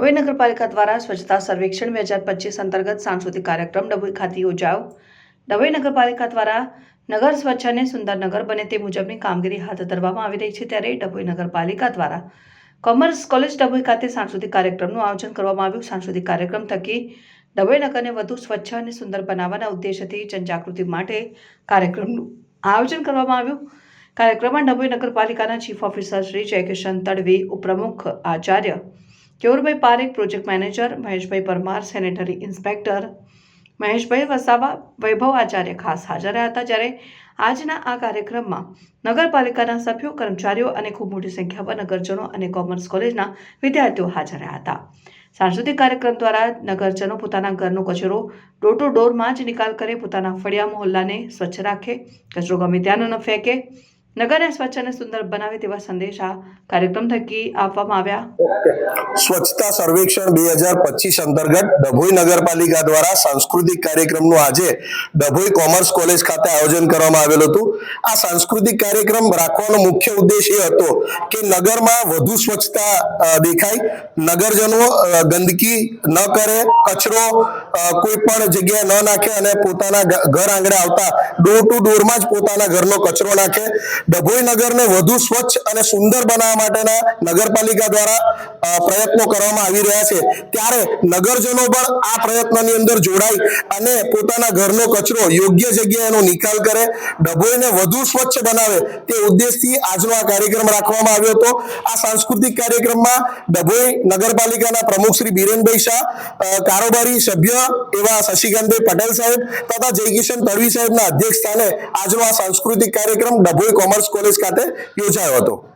ડભોઈ નગરપાલિકા દ્વારા સ્વચ્છતા સર્વેક્ષણ બે હજાર પચીસ અંતર્ગત સાંસ્કૃતિક કાર્યક્રમ ડભોઈ ખાતે યોજાયો. ડભોઈ નગરપાલિકા દ્વારા નગર સ્વચ્છ અને સુંદર નગર બને તે મુજબની કામગીરી હાથ ધરવામાં આવી રહી છે ત્યારે ડભોઈ નગરપાલિકા દ્વારા કોમર્સ કોલેજ ડભોઈ ખાતે સાંસ્કૃતિક કાર્યક્રમનું આયોજન કરવામાં આવ્યું. સાંસ્કૃતિક કાર્યક્રમ થકી ડભોઈ નગરને વધુ સ્વચ્છ અને સુંદર બનાવવાના ઉદ્દેશ્યથી જનજાગૃતિ માટે કાર્યક્રમનું આયોજન કરવામાં આવ્યું. કાર્યક્રમમાં ડભોઈ નગરપાલિકાના ચીફ ઓફિસર શ્રી જયકિશન તડવી, ઉપપ્રમુખ Acharya Kevurbhai Parekh project manager, Maheshbhai Parmar sanitary inspector. Maheshbhai Vasava, Vaibhav Acharya ખાસ હાજર રહ્યા હતા જ્યારે આજના આ કાર્યક્રમમાં નગરપાલિકાના સભ્યો, કર્મચારીઓ અને ખૂબ મોટી સંખ્યામાં નગરજનો અને કોમર્સ કોલેજના વિદ્યાર્થીઓ હાજર રહ્યા હતા. સાંસ્કૃતિક કાર્યક્રમ દ્વારા નગરજનો પોતાના ઘરનો કચરો ડોર ટુ ડોરમાં જ નિકાલ કરે, પોતાના ફળિયા મહોલ્લાને સ્વચ્છ રાખે, કચરો ગમે ત્યાં ન ફેંકે નગરને સ્વચ્છ અને સુંદર બનાવે તેવા સંદેશા કાર્યક્રમ થકી આપવામાં આવ્યા. સ્વચ્છતા સર્વેક્ષણ બે હજાર પચીસ અંતર્ગત ડભોઈ નગરપાલિકા દ્વારા સાંસ્કૃતિક કાર્યક્રમનું આજે ડભોઈ કોમર્સ કોલેજ ખાતે આયોજન કરવામાં આવેલું હતું. આ સાંસ્કૃતિક કાર્યક્રમ રાખવાનો મુખ્ય ઉદ્દેશ એ હતો કે નગરમાં વધુ સ્વચ્છતા દેખાય. નગરજનો ગંદકી ન કરે, કચરો કોઈ પણ જગ્યાએ ન નાખે અને પોતાના ઘર આંગણે આવતા ડોર ટુ ડોરમાં જ પોતાના ઘરનો કચરો નાખે. ડભોઈ નગરને વધુ સ્વચ્છ અને સુંદર બનાવવા માટેના નગરપાલિકા દ્વારા પ્રયત્નો કરવામાં આવી રહ્યા છે. ત્યારે નગરજનો પણ આ પ્રયત્નની અંદર જોડાઈ અને પોતાના ઘરનો કચરો યોગ્ય જગ્યાએ નિકાલ કરે, ડભોઈને વધુ સ્વચ્છ બનાવે તે ઉદ્દેશથી આજનો આ કાર્યક્રમ રાખવામાં આવ્યો હતો. આ સાંસ્કૃતિક કાર્યક્રમમાં ડભોઈ નગરપાલિકાના પ્રમુખ શ્રી બીરેનભાઈ શાહ કારોબારી સભ્ય એવા શશિકાંતભાઈ પટેલ સાહેબ તથા જયકિશન તડવી સાહેબના અધ્યક્ષ સ્થાને આજનો આ સાંસ્કૃતિક કાર્યક્રમ ડભોઈ કોમર્સ કોલેજ ખાતે યોજાયો હતો.